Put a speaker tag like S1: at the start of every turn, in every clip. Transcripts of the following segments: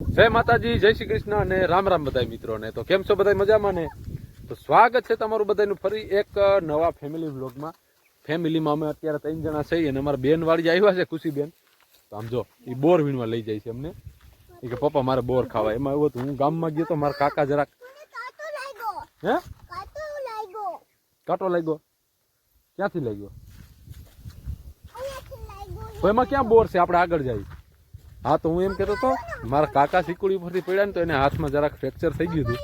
S1: જય માતાજી, જય શ્રી કૃષ્ણ અને રામ રામ બધા મિત્રોને. તો કેમ છો બધા મજામાં ને? તો સ્વાગત છે તમારું બધાનું ફરી એક નવા ફેમિલી વ્લોગમાં ફેમિલીમાં અમે અત્યારે ત્રણ જણા છીએ અને અમારા બેન વાળી આવ્યા છે, ખુશીબેન. તો આમ જો એ બોર વીણવા લઈ જાય છે અમને. એ કે, પપ્પા, મારે બોર ખાવા. એમાં એવું હતું, હું ગામમાં ગયો તો મારા કાકા જરાક હે? કાટો લાગ્યો. ક્યાંથી લાગ્યો? એમાં ક્યાં બોર છે? આપણે આગળ જાય હા તો હું એમ કહેતો હતો મારા કાકા સિકુડી ઉપરથી પડ્યા ને તો એને હાથમાં જરાક ફ્રેક્ચર થઈ ગયું હતું.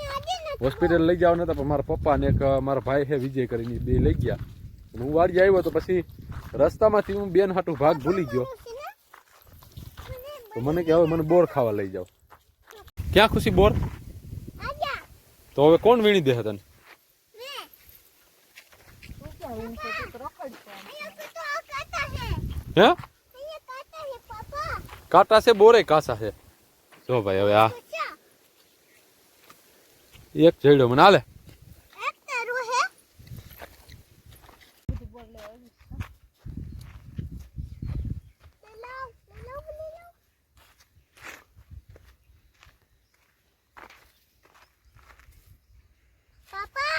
S1: હોસ્પિટલ લઈ જાવ હતા પણ મારા પપ્પા ને એક મારા ભાઈ છે વિજય કરીને બે લઈ ગયા. હું વાડી આવ્યો તો પછી રસ્તામાંથી હું બેન હાટું ભાગ ભૂલી ગયો. તો મને કે હવે મને બોર ખાવા લઈ જાઓ. ક્યાં ખુશી બોર? તો હવે કોણ વીણી દે તને?
S2: હે
S1: હે
S2: અહીંયા કાતા હે પાપા
S1: કાંટા છે બોરે કાસા છે જો ભાઈ હવે આ
S2: પૂછા
S1: એક જઈડો મને હાલે
S2: એક તારું હે લેલાવ લેલાવ લેલાવ પાપા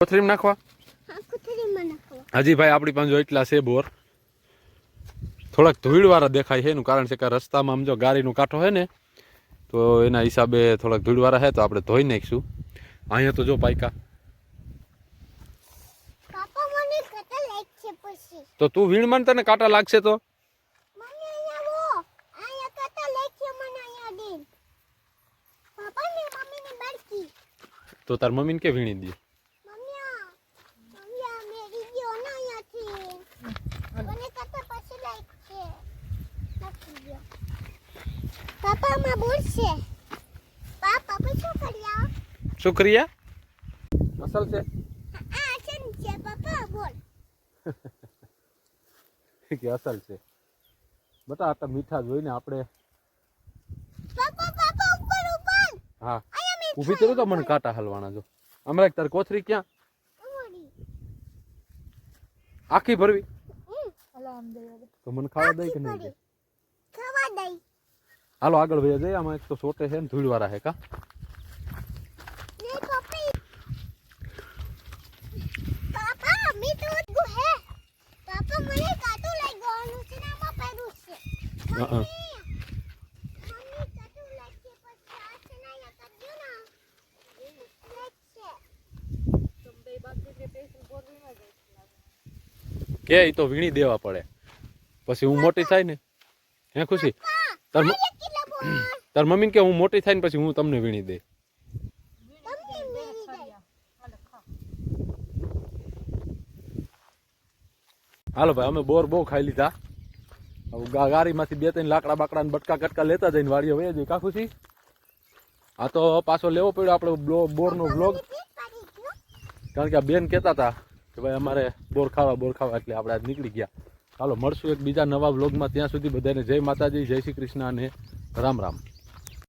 S1: કોથરીમાં નાખવા? હાજી ભાઈ આપણી પાસે એટલા છે બોર. થોડાક ધૂળવાળા દેખાય છે એનું કારણ છે કે રસ્તામાં આમ જો ગાડીનું કાંઠો છે ને તો એના હિસાબે થોડાક ધૂળવાળા છે તો આપણે ધોઈ નાખીશું. અહીંયા તો જો પાયકા.
S2: મને
S1: તો તું વીણમાં તને કાંટા લાગશે તો
S2: મને અહીંયા વો અહીંયા કતા લાઈક છે મને અહીંયા દિન પાપા ને મમ્મી ને બડકી
S1: તો તાર મમ્મીને કે વીણી દે?
S2: આ આ પાપા માં બોલ છે. પાપા પછી શું કર્યા?
S1: શું કરીએ અસલ છે?
S2: આ છે છે પાપા બોલ
S1: કે અસલ છે. બટા આટલા મીઠા જોઈને આપણે
S2: પાપા પાપા ઉપર ઉપર
S1: હા. ઊભી કર્યું તો મને કાંટા હલવાના જો હમણાં તાર કોથરી ક્યાં
S2: ઉમરી
S1: આખી ભરવી
S2: હમ
S1: તો મને ખાવા દઈ કે નહીં દે?
S2: ખાવા દઈ
S1: હાલો આગળ વયા જઈએ આમાં એક તો સોટે છે ને ધૂળવાળા છે કા
S2: ને પપ્પી પાપા મી તો ગુ હે પાપા મને કાટો લાગ્યો અનુચનામાં પડ્યું છે
S1: હા, હા.
S2: મમ્મી કાટો લાગે પછી આ છે ને અહીંયા કરજો ના લેક છે
S1: કે એ તો વીણી દેવા પડે. પછી હું મોટી થાય ને, હે ખુશી? તાર તાર મમ્મીને કે હું મોટી થાય ને પછી હું તમને વીણી દે. હાલો ભાઈ, અમે બોર બહુ ખાઈ લીધા. ગાડીમાંથી બે ત્રણ લાકડા બાકડા બટકા કટકા લેતા જઈને વાડીએ વયા જોઈએ. કા ખુશી? આ તો પાછો લેવો પડ્યો આપણે બોરનો બ્લોગ કારણ કે આ બેન કહેતા હતા કે ભાઈ અમારે બોર ખાવા બોર ખાવા એટલે આપણે આજ નીકળી ગયા. ચાલો મળશું એક બીજા નવા બ્લોગમાં ત્યાં સુધી બધાને જય માતાજી, જય શ્રી કૃષ્ણ અને રામ રામ.